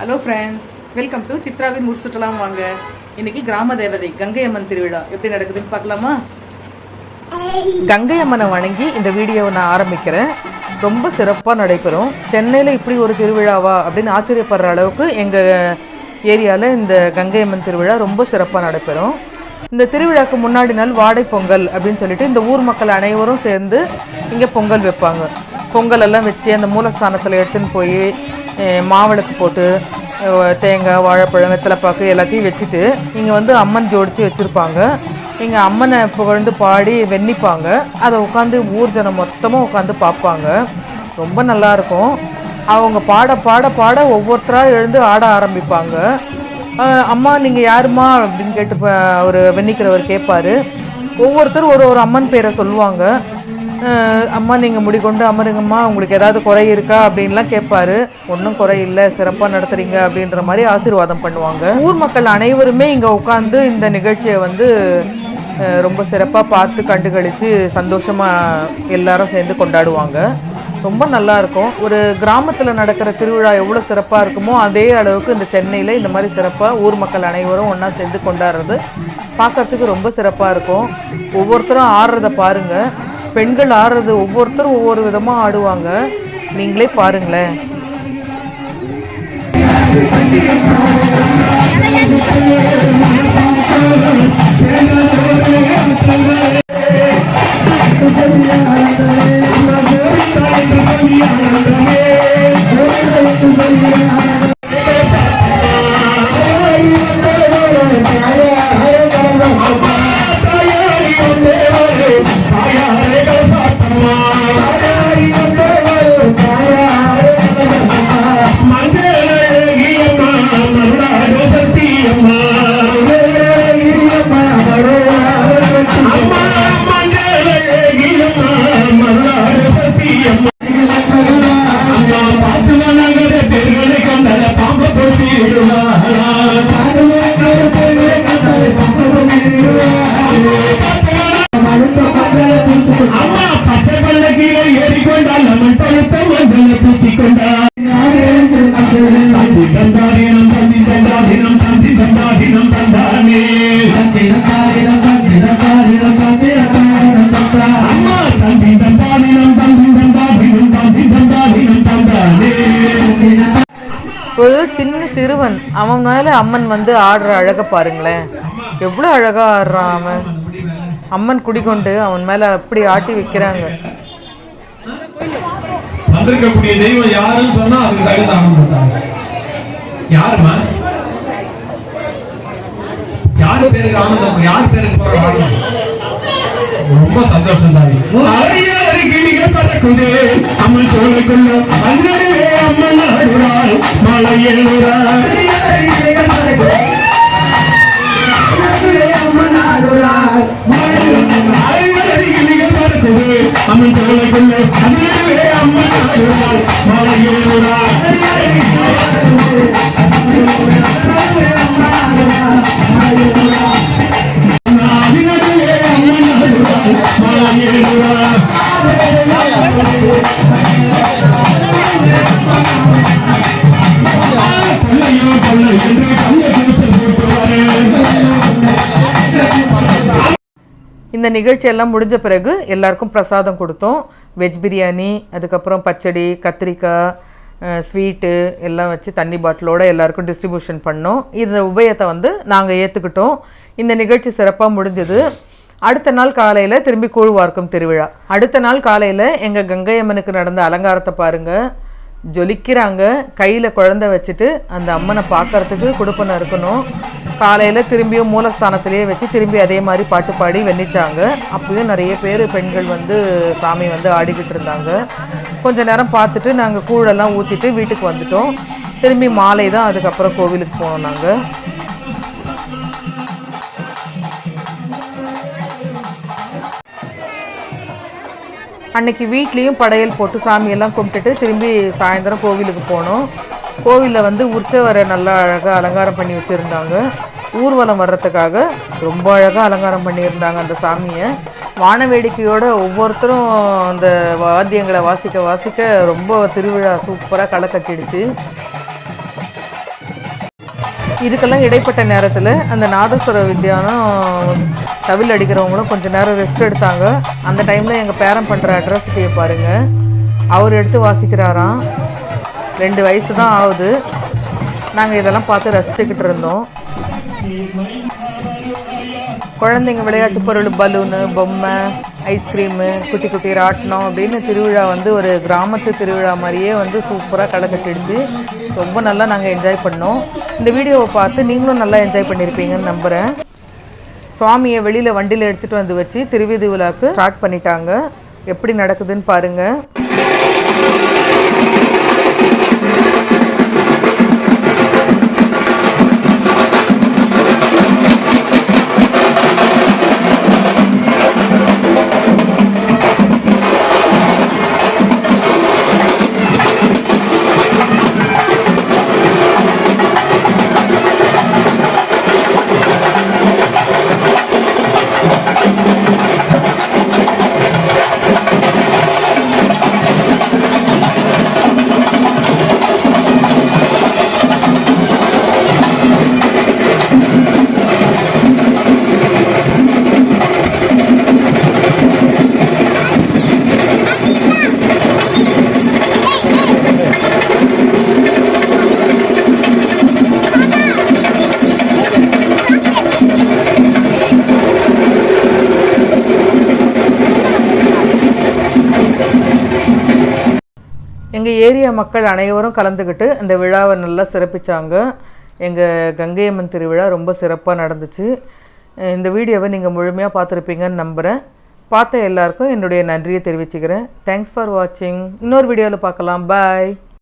Hello friends welcome to சித்ராவின் ஊர் வாங்க இன்னைக்கு கிராம தேவதை கங்கை அம்மன் திருவிழா எப்படி நடக்குதுன்னு பார்க்கலாமா கங்கை அம்மனை வணங்கி இந்த வீடியோவை நான் ஆரம்பிக்கிறேன் ரொம்ப சிறப்பாக நடைபெறும் சென்னையில் இப்படி ஒரு திருவிழாவா அப்படின்னு ஆச்சரியப்படுற அளவுக்கு எங்கள் ஏரியாவில் இந்த கங்கை அம்மன் திருவிழா ரொம்ப சிறப்பாக நடைபெறும் இந்த திருவிழாக்கு முன்னாடி நாள் வாடை பொங்கல் அப்படின்னு சொல்லிட்டு இந்த ஊர் மக்கள் அனைவரும் சேர்ந்து இங்கே பொங்கல் வைப்பாங்க பொங்கல் எல்லாம் வச்சு அந்த மூலஸ்தானத்தில் எடுத்துன்னு போய் மாவிளக்கு போட்டு தேங்காய் வாழைப்பழம் வெத்தலைப்பாக்கு எல்லாத்தையும் வச்சுட்டு இங்கே வந்து அம்மன் ஜோடிச்சு வச்சுருப்பாங்க. இங்கே அம்மனை புகழ்ந்து பாடி வெண்ணிப்பாங்க. அதை உட்காந்து ஊர் ஜனம் மொத்தமாக உட்காந்து பார்ப்பாங்க ரொம்ப நல்லாயிருக்கும் அவங்க பாட பாட பாட ஒவ்வொருத்தராக எழுந்து ஆட ஆரம்பிப்பாங்க. அம்மா நீங்கள் யாரும்மா? அப்படின்னு கேட்டு அவர் வெண்ணிக்கிறவர் கேட்பாரு ஒவ்வொருத்தரும் ஒரு ஒரு அம்மன் பேரை சொல்லுவாங்க. அம்மா நீங்கள் முடிக்கொண்டு அமருங்கம்மா உங்களுக்கு ஏதாவது குறை இருக்கா அப்படின்லாம் கேட்பாரு. ஒன்றும் குறை இல்லை சிறப்பாக நடத்துறீங்க அப்படின்ற மாதிரி ஆசீர்வாதம் பண்ணுவாங்க. ஊர் மக்கள் அனைவருமே இங்கே உட்காந்து இந்த நிகழ்ச்சியை வந்து ரொம்ப சிறப்பாக பார்த்து கண்டுகளித்து சந்தோஷமாக எல்லாரும் சேர்ந்து கொண்டாடுவாங்க. ரொம்ப நல்லா இருக்கும். ஒரு கிராமத்தில் நடக்கிற திருவிழா எவ்வளோ சிறப்பாக இருக்குமோ அதே அளவுக்கு இந்த சென்னையில் இந்த மாதிரி சிறப்பாக ஊர் மக்கள் அனைவரும் ஒன்றா சேர்ந்து கொண்டாடுறது பார்க்கறதுக்கு ரொம்ப சிறப்பாக இருக்கும். ஒவ்வொருத்தரும் ஆடுறத பாருங்கள் பெண்கள் ஆடுறது ஒவ்வொருத்தரும் ஒவ்வொரு விதமாக ஆடுவாங்க. நீங்களே பாருங்களேன். ஒரு சின்ன சிறுவன். அவன் மேலே அம்மன் வந்து ஆடுற அழகை பாருங்களேன். எவ்வளோ அழகா ஆடுறான் அவன். அம்மன் குடிக்கொண்டு அவன் மேலே அப்படி ஆட்டி வைக்கிறாங்க. வந்திருக்கக்கூடிய தெய்வம் யாருன்னு சொன்னா அதுக்கு தகுந்த ஆனந்தம் யாருமா யாரு பேருக்கு ஆனந்தம்? யார் பேருக்கு போற ஆனந்தம்? ரொம்ப சந்தோஷம் தான் அம்மன் சோழக்குள்ள அம்மன் மலையில் நிகழ்ச்சி எல்லாம் முடிஞ்ச பிறகு எல்லாருக்கும் பிரசாதம் கொடுத்தோம். வெஜ் பிரியாணி அதுக்கப்புறம் பச்சடி கத்திரிக்காய் ஸ்வீட்டு எல்லாம் வச்சு தண்ணி பாட்டிலோட எல்லாருக்கும் டிஸ்ட்ரிபியூஷன் பண்ணோம். இந்த உபயத்தை வந்து நாங்கள் ஏற்றுக்கிட்டோம் இந்த நிகழ்ச்சி சிறப்பாக முடிஞ்சது. அடுத்த நாள் காலையில் திரும்பி கூழ்வார்க்கும் திருவிழா. அடுத்த நாள் காலையில் எங்கள் கங்கை அம்மனுக்கு நடந்த அலங்காரத்தை பாருங்கள் ஜொலிக்கிறாங்க. கையில் குழந்தை வச்சுட்டு அந்த அம்மனை பார்க்கறதுக்கு கொடுப்பனை இருக்கணும் காலையில் திரும்பியும் மூலஸ்தானத்திலேயே வச்சு திரும்பி அதே மாதிரி பாட்டு பாடி வெண்ணிச்சாங்க. அப்பயும் நிறைய பேர் பெண்கள் வந்து சாமி வந்து ஆடிக்கிட்டு இருந்தாங்க. கொஞ்ச நேரம் பார்த்துட்டு நாங்கள் கூழெல்லாம் ஊற்றிட்டு வீட்டுக்கு வந்துட்டோம். திரும்பி மாலை தான் அதுக்கப்புறம் கோவிலுக்கு போனோம் நாங்கள் அன்னைக்கு வீட்லேயும் படையல் போட்டு சாமியெல்லாம் கும்பிட்டுட்டு திரும்பி சாயந்தரம் கோவிலுக்கு போனோம். கோவிலில் வந்து உற்சவரை நல்லா அழகாக அலங்காரம் பண்ணி வச்சுருந்தாங்க. ஊர்வலம் வர்றதுக்காக ரொம்ப அழகாக அலங்காரம் பண்ணியிருந்தாங்க அந்த சாமியை. வான வேடிக்கையோட ஒவ்வொருத்தரும் அந்த வாத்தியங்களை வாசிக்க வாசிக்க ரொம்ப திருவிழா சூப்பராக களை கட்டிடுச்சு. இதுக்கெல்லாம் இடைப்பட்ட நேரத்தில் அந்த நாதஸ்வர வித்யானம் தவில் அடிக்கிறவங்களும் கொஞ்சம் நேரம் ரெஸ்ட் எடுத்தாங்க. அந்த டைமில் எங்கள் பேரன் பண்ணுற அட்ராசிட்டியை பாருங்கள் அவர் எடுத்து வாசிக்கிறாராம். ரெண்டு வயசு தான் ஆகுது. நாங்கள் இதெல்லாம் பார்த்து ரசிச்சுக்கிட்டு இருந்தோம். குழந்தைங்க விளையாட்டு பொருள் பலூனு பொம்மை ஐஸ்கிரீமு குட்டி குட்டி ராட்டினம் அப்படின்னு திருவிழா வந்து ஒரு கிராமத்து திருவிழா மாதிரியே வந்து சூப்பராக களை கட்டிடுச்சு. ரொம்ப நல்லா நாங்கள் என்ஜாய் பண்ணோம். இந்த வீடியோவை பார்த்து நீங்களும் நல்லா என்ஜாய் பண்ணியிருப்பீங்கன்னு நம்புகிறேன் சுவாமியை வெளியில் வண்டியில் எடுத்துகிட்டு வந்து வச்சு திருவிதி விழாக்கு ஸ்டார்ட் பண்ணிட்டாங்க. எப்படி நடக்குதுன்னு பாருங்கள் எங்கள் ஏரியா மக்கள் அனைவரும் கலந்துக்கிட்டு இந்த விழாவை நல்லா சிறப்பிச்சாங்க. எங்கள் கங்கையம்மன் திருவிழா ரொம்ப சிறப்பாக நடந்துச்சு. இந்த வீடியோவை நீங்கள் முழுமையாக பார்த்துருப்பீங்கன்னு நம்புகிறேன் பார்த்த எல்லாருக்கும் என்னுடைய நன்றியை தெரிவிச்சுக்கிறேன். தேங்க்ஸ் ஃபார் வாட்சிங் இன்னொரு வீடியோவில் பார்க்கலாம். பாய்